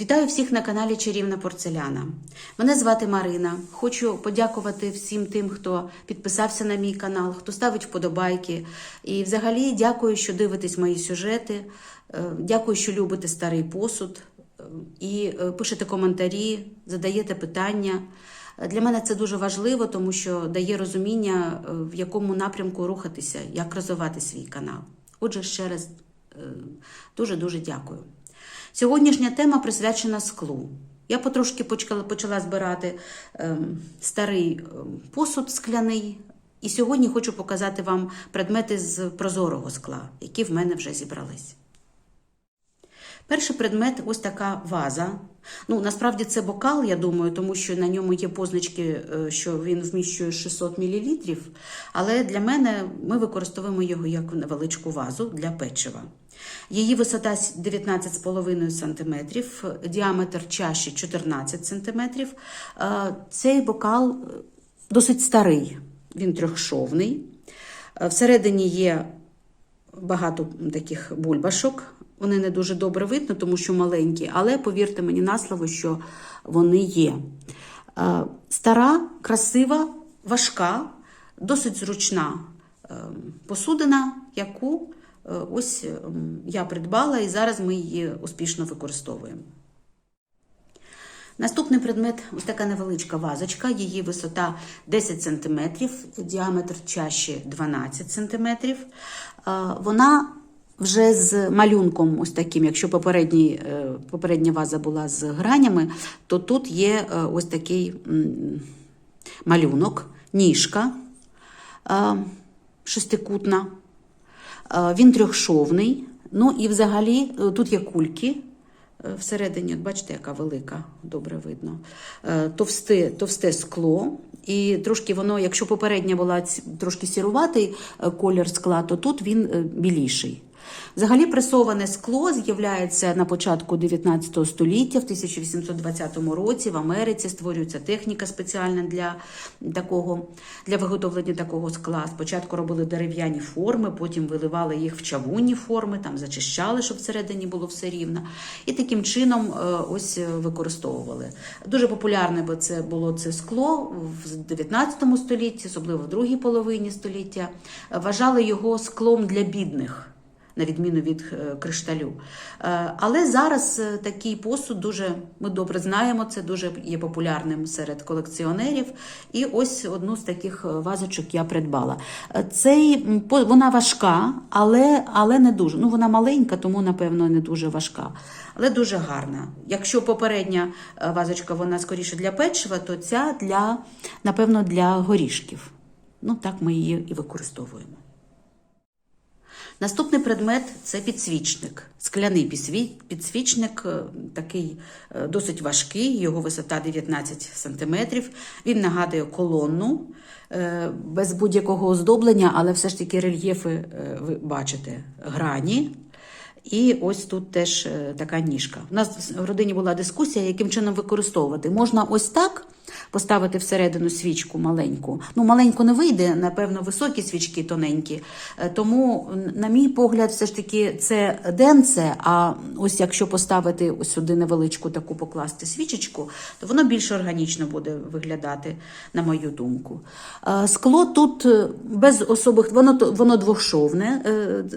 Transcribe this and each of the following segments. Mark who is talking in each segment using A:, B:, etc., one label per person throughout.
A: Вітаю всіх на каналі Чарівна Порцеляна. Мене звати Марина. Хочу подякувати всім тим, хто підписався на мій канал, хто ставить вподобайки. І взагалі дякую, що дивитесь мої сюжети. Е, Дякую, що любите старий посуд е, і е, пишете коментарі, задаєте питання. Для мене це дуже важливо, тому що дає розуміння, в якому напрямку рухатися, як розвивати свій канал. Отже, ще раз дуже дуже дякую. Сьогоднішня тема присвячена склу. Я потрошки почала, збирати ем, старий ем, посуд скляний, і сьогодні хочу показати вам предмети з прозорого скла, які в мене вже зібрались. Перший предмет ось така ваза. Ну, насправді це бокал, я думаю, тому що на ньому є позначки, е, що він вміщує 600 мл. Але для мене ми використовуємо його як невеличку вазу для печива. Її висота 19,5 см, діаметр чаші 14 см. Е, Цей бокал е, досить старий, він трьохшовний. Е, Всередині є багато таких бульбашок. Вони не дуже добре видно, тому що маленькі, але повірте мені на слово, що вони є. Стара, красива, важка, досить зручна е, посудина, яку ось ем, я придбала, і зараз ми її успішно використовуємо. Наступний предмет ось така невеличка вазочка, її висота 10 см, діаметр чаші 12 см. Вона вже з малюнком, ось таким, якщо е, попередня ваза була з гранями, то тут є е, ось такий малюнок, ніжка е, шестикутна. Е, Він трьохшовний. Ну і взагалі е, тут є кульки. Е, Всередині, от бачите, яка велика, добре видно. Товсте, товсте скло. І трошки воно, якщо попередня була трошки сіруватий колір скла, то тут він біліший. Взагалі пресоване скло з'являється на початку 19 століття, в 1820 році в Америці створюється техніка спеціальна для такого для виготовлення такого скла. Спочатку робили дерев'яні форми, потім виливали їх в чавунні форми, там зачищали, щоб всередині було все рівно. І таким чином е, ось е, використовували. Дуже популярне бо це було це скло в 19 столітті, особливо в другій половині століття. Вважали його склом для бідних на відміну від е, кришталю. Е, Але зараз е, такий посуд дуже, ми добре знаємо, це дуже є популярним серед колекціонерів. І ось одну з таких вазочок я придбала. Цей, вона важка, але, але не дуже. Ну, вона маленька, тому, напевно, не дуже важка. Але дуже гарна. Якщо попередня вазочка вона скоріше для печива, то ця для, напевно, для горішків. Ну, так ми її і використовуємо. Наступний предмет це підсвічник. Скляний підсвічник, е, такий е, досить важкий, його висота 19 см. Він нагадує колонну е, без будь-якого оздоблення, але все ж таки рельєфи ви бачите грані. І ось тут теж е, така ніжка. У нас в родині була дискусія, яким чином використовувати. Можна ось так поставити всередину свічку маленьку. Ну, маленьку не вийде, напевно, високі свічки тоненькі. Е, Тому, на мій погляд, все ж таки це денце. А ось якщо поставити ось сюди невеличку таку покласти свічечку, то воно більш органічно буде виглядати, на мою думку. Е, Скло тут без особих, воно, воно двохшовне,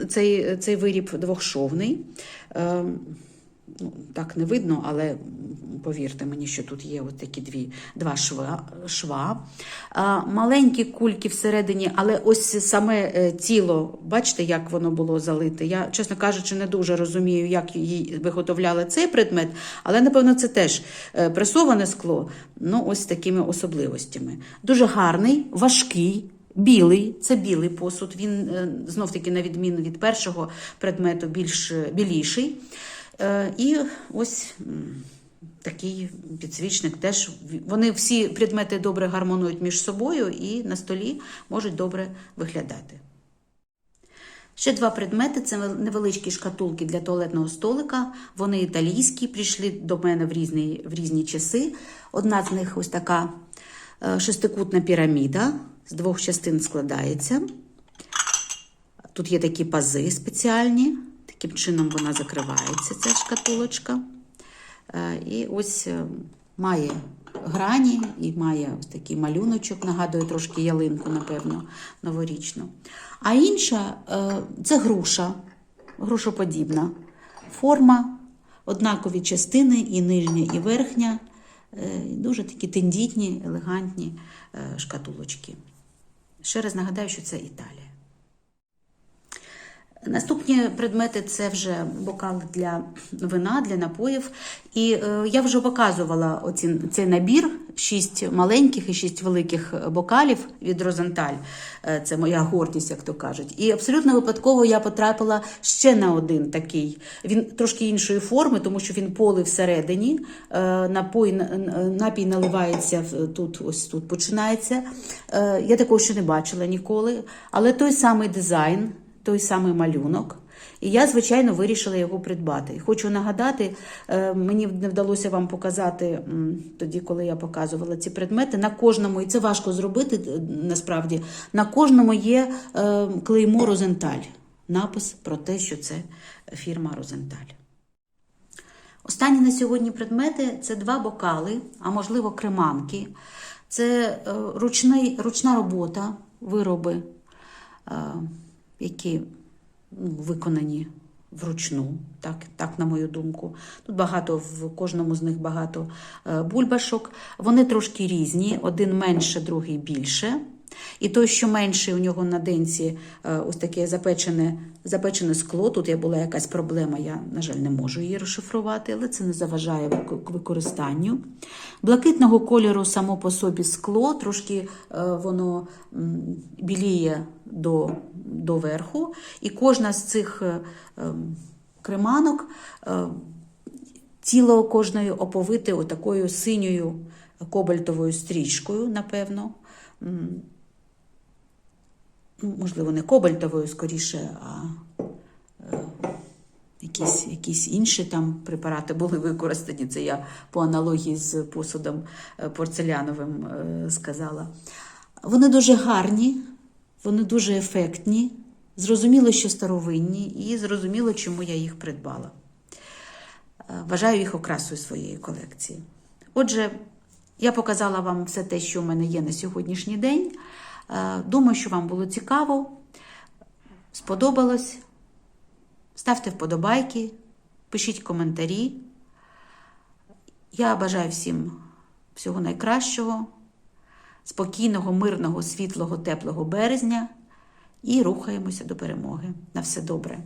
A: цей, цей виріб двохшовний. Е, Ну, так не видно, але повірте мені, що тут є от такі дві, два шва. шва. А, маленькі кульки всередині, але ось саме е, тіло, бачите, як воно було залите. Я, чесно кажучи, не дуже розумію, як її виготовляли цей предмет, але, напевно, це теж е, пресоване скло, ну, ось такими особливостями. Дуже гарний, важкий. Білий, це білий посуд. Він знов таки, на відміну від першого предмету, більш е, біліший. Е, І ось такий підсвічник теж. Вони всі предмети добре гармонують між собою і на столі можуть добре виглядати. Ще два предмети це невеличкі шкатулки для туалетного столика. Вони італійські, прийшли до мене в різні, в різні часи. Одна з них ось така е, шестикутна піраміда, з двох частин складається. Тут є такі пази спеціальні, таким чином вона закривається, ця шкатулочка. Е, І ось е, має грані і має ось такий малюночок, нагадує трошки ялинку, напевно, новорічну. А інша е, це груша, грушоподібна форма, однакові частини, і нижня, і верхня. Дуже такі тендітні, елегантні шкатулочки. Ще раз нагадаю, що це Італія. Наступні предмети це вже бокал для вина, для напоїв. І е, я вже показувала оці, цей набір: шість маленьких і шість великих бокалів від Розенталь. Е, це моя гордість, як то кажуть. І абсолютно випадково я потрапила ще на один такий. Він трошки іншої форми, тому що він полий всередині. Е, напой, напій наливається тут, ось тут починається. Е, я такого ще не бачила ніколи. Але той самий дизайн той самий малюнок. І я, звичайно, вирішила його придбати. І хочу нагадати, е, мені не вдалося вам показати тоді, коли я показувала ці предмети. На кожному, і це важко зробити е, насправді, на кожному є е, клеймо Розенталь. Напис про те, що це фірма Розенталь. Останні на сьогодні предмети це два бокали, а можливо креманки. Це ручний, ручна робота, вироби, які виконані вручну, так, так, на мою думку. Тут багато, в кожному з них багато е, бульбашок. Вони трошки різні, один менше, другий більше. І той, що менший, у нього на денці е, ось таке запечене, запечене скло. Тут я була якась проблема, я, на жаль, не можу її розшифрувати, але це не заважає вик- використанню. Блакитного кольору само по собі скло, трошки е, воно біліє до, до верху. І кожна з цих е, ем, креманок тіло кожної оповите отакою синьою кобальтовою стрічкою, напевно. Можливо, не кобальтовою скоріше, а е, якісь, якісь інші там препарати були використані. Це я по аналогії з посудом е, порцеляновим е, сказала. Вони дуже гарні, вони дуже ефектні. Зрозуміло, що старовинні, і зрозуміло, чому я їх придбала. Вважаю їх окрасою своєї колекції. Отже, я показала вам все те, що в мене є на сьогоднішній день. Е, Думаю, що вам було цікаво, сподобалось. Ставте вподобайки, пишіть коментарі. Я бажаю всім всього найкращого, спокійного, мирного, світлого, теплого березня і рухаємося до перемоги. На все добре.